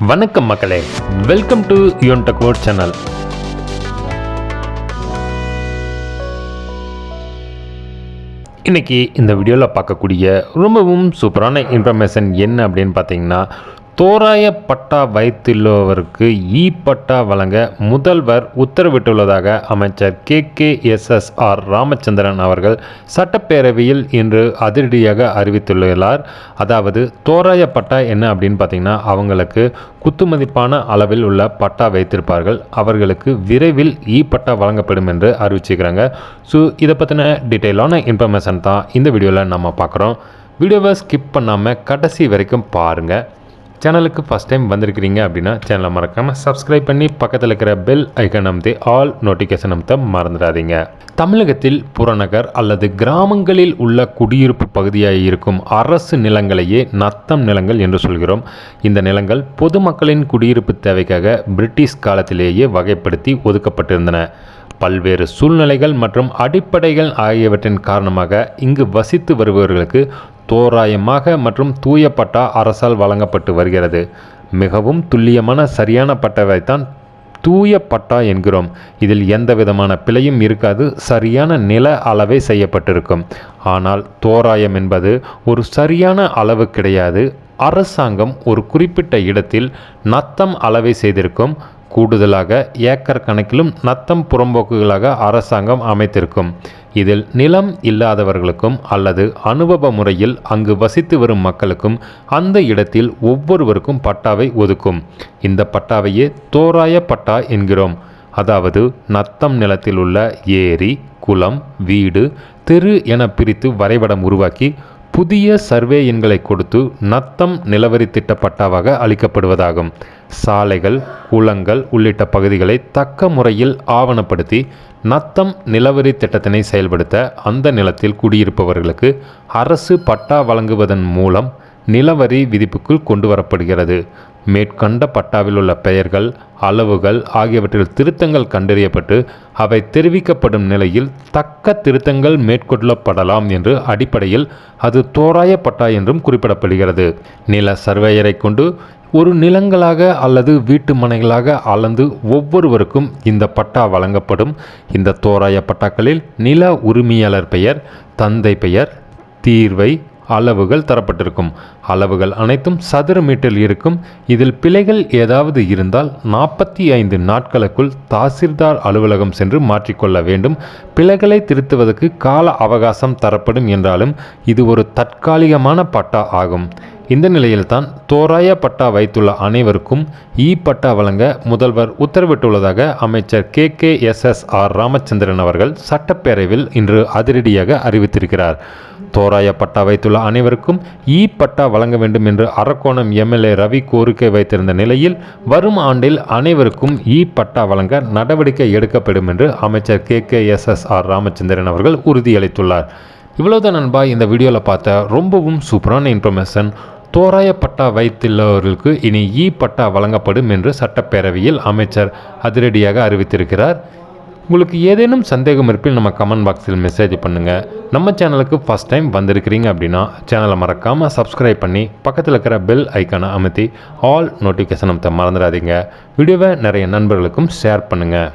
வணக்கம் மக்களே. Welcome to Yuvan Duckworth channel இன்னைக்கு இந்த வீடியோவில் பார்க்கக்கூடிய ரொம்பவும் சூப்பரான இன்ஃபர்மேஷன் என்ன அப்படின்னு பார்த்தீங்கன்னா தோராய பட்டா வைத்துள்ளவருக்கு இ பட்டா வழங்க முதல்வர் உத்தரவிட்டுள்ளதாக அமைச்சர் K K S S R Ramachandran அவர்கள் சட்டப்பேரவையில் இன்று அதிரடியாக அறிவித்துள்ளார். அதாவது தோராய பட்டா என்ன அப்படின்னு பார்த்தீங்கன்னா அவங்களுக்கு குத்துமதிப்பான அளவில் உள்ள பட்டா வைத்திருப்பார்கள். அவர்களுக்கு விரைவில் இ பட்டா வழங்கப்படும் என்று அறிவிச்சுக்கிறாங்க ஸோ இதை பற்றின டீட்டெயிலான இன்ஃபர்மேஷன் தான் இந்த வீடியோவில் நம்ம பார்க்குறோம். வீடியோவை ஸ்கிப் பண்ணாமல் கடைசி வரைக்கும் பாருங்கள் சேனலுக்கு ஃபஸ்ட் டைம் வந்திருக்கிறீங்க அப்படின்னா சேனலை மறக்காமல் சப்ஸ்கிரைப் பண்ணி பக்கத்தில் இருக்கிற பெல் ஐக்கன் அமைத்து ஆல் நோட்டிஃபிகேஷன் அமுத்த மறந்துடாதீங்க. தமிழகத்தில் புறநகர் அல்லது கிராமங்களில் உள்ள குடியிருப்பு பகுதியாக இருக்கும் அரசு நிலங்களையே நத்தம் நிலங்கள் என்று சொல்கிறோம். இந்த நிலங்கள் பொதுமக்களின் குடியிருப்பு தேவைக்காக பிரிட்டிஷ் காலத்திலேயே வகைப்படுத்தி ஒதுக்கப்பட்டிருந்தன. பல்வேறு சூழ்நிலைகள் மற்றும் அடிப்படைகள் ஆகியவற்றின் காரணமாக இங்கு வசித்து வருபவர்களுக்கு தோராயமாக மற்றும் தூய பட்டா அரசால் வழங்கப்பட்டு வருகிறது. மிகவும் துல்லியமான சரியான பட்டாவைத்தான் தூய பட்டா என்கிறோம். இதில் எந்த விதமான பிழையும் இருக்காது. சரியான நில அளவை செய்யப்பட்டிருக்கும். ஆனால் தோராயம் என்பது ஒரு சரியான அளவு கிடையாது. அரசாங்கம் ஒரு குறிப்பிட்ட இடத்தில் நத்தம் அளவை செய்திருக்கும். கூடுதலாக ஏக்கர் கணக்கிலும் நத்தம் புறம்போக்குகளாக அரசாங்கம் அமைத்திருக்கும். இதில் நிலம் இல்லாதவர்களுக்கும் அல்லது அனுபவ முறையில் அங்கு வசித்து வரும் மக்களுக்கும் அந்த இடத்தில் ஒவ்வொருவருக்கும் பட்டாவை ஒதுக்கும். இந்த பட்டாவையே தோராய பட்டா என்கிறோம். அதாவது நத்தம் நிலத்தில் உள்ள ஏரி குளம் வீடு தெரு என பிரித்து வரைபடம் உருவாக்கி புதிய சர்வே எண்களை கொடுத்து நத்தம் நிலவரி திட்ட பட்டாவாக அளிக்கப்படுவதாகும். சாலைகள் குளங்கள் உள்ளிட்ட பகுதிகளை தக்க முறையில் ஆவணப்படுத்தி நத்தம் நிலவரி திட்டத்தினை செயல்படுத்த அந்த நிலத்தில் குடியிருப்பவர்களுக்கு அரசு பட்டா வழங்குவதன் மூலம் நிலவரி விதிப்புக்குள் கொண்டு வரப்படுகிறது மேற்கண்ட பட்டாவில் உள்ள பெயர்கள் அளவுகள் ஆகியவற்றில் திருத்தங்கள் கண்டறியப்பட்டு அவை தெரிவிக்கப்படும் நிலையில் தக்க திருத்தங்கள் மேற்கொள்ளப்படலாம் என்று அடிப்படையில் அது தோராய பட்டா என்றும் குறிப்பிடப்படுகிறது. நில சர்வேயரை கொண்டு ஒரு நிலங்களாக அல்லது வீட்டு மனைகளாக அளந்து ஒவ்வொருவருக்கும் இந்த பட்டா வழங்கப்படும். இந்த தோராய பட்டாக்களில் நில உரிமையாளர் பெயர் தந்தை பெயர் தீர்வை அளவுகள் தரப்பட்டிருக்கும். அளவுகள் அனைத்தும் சதுர மீட்டரில் இருக்கும். இதில் பிழைகள் ஏதாவது இருந்தால் நாற்பத்தி ஐந்து நாட்களுக்குள் தாசில்தார் அலுவலகம் சென்று மாற்றிக்கொள்ள வேண்டும். பிழைகளை திருத்துவதற்கு கால அவகாசம் தரப்படும் என்றாலும் இது ஒரு தற்காலிகமான பட்டா ஆகும். இந்த நிலையில்தான் தோராய பட்டா வைத்துள்ள அனைவருக்கும் இ பட்டா வழங்க முதல்வர் உத்தரவிட்டுள்ளதாக அமைச்சர் K K S S R Ramachandran அவர்கள் சட்டப்பேரவையில் இன்று அதிரடியாக அறிவித்திருக்கிறார். தோராய பட்டா வைத்துள்ள அனைவருக்கும் இ பட்டா வழங்க வேண்டும் என்று அரக்கோணம் எம்எல்ஏ ரவி கோரிக்கை வைத்திருந்த நிலையில் வரும் ஆண்டில் அனைவருக்கும் இ பட்டா வழங்க நடவடிக்கை எடுக்கப்படும் என்று அமைச்சர் K K S S R Ramachandran அவர்கள் உறுதியளித்துள்ளார். இவ்வளவுதான் நண்பா இந்த வீடியோவில் பார்த்த ரொம்பவும் சூப்பரான இன்ஃபர்மேஷன். தோராய பட்டா வைத்துள்ளவர்களுக்கு இனி இ பட்டா வழங்கப்படும் என்று சட்டப்பேரவையில் அமைச்சர் அதிரடியாக அறிவித்திருக்கிறார். உங்களுக்கு ஏதேனும் சந்தேகம் இருப்பில் நம்ம கமெண்ட் பாக்ஸில் மெசேஜ் பண்ணுங்கள் நம்ம சேனலுக்கு ஃபஸ்ட் டைம் வந்திருக்கிறீங்க அப்படின்னா சேனலை மறக்காமல் சப்ஸ்கிரைப் பண்ணி பக்கத்தில் இருக்கிற பெல் ஐக்கானை அமுத்தி ஆல் நோட்டிஃபிகேஷன் அமைத்த மறந்துடாதீங்க. வீடியோவை நிறைய நண்பர்களுக்கும் ஷேர் பண்ணுங்கள்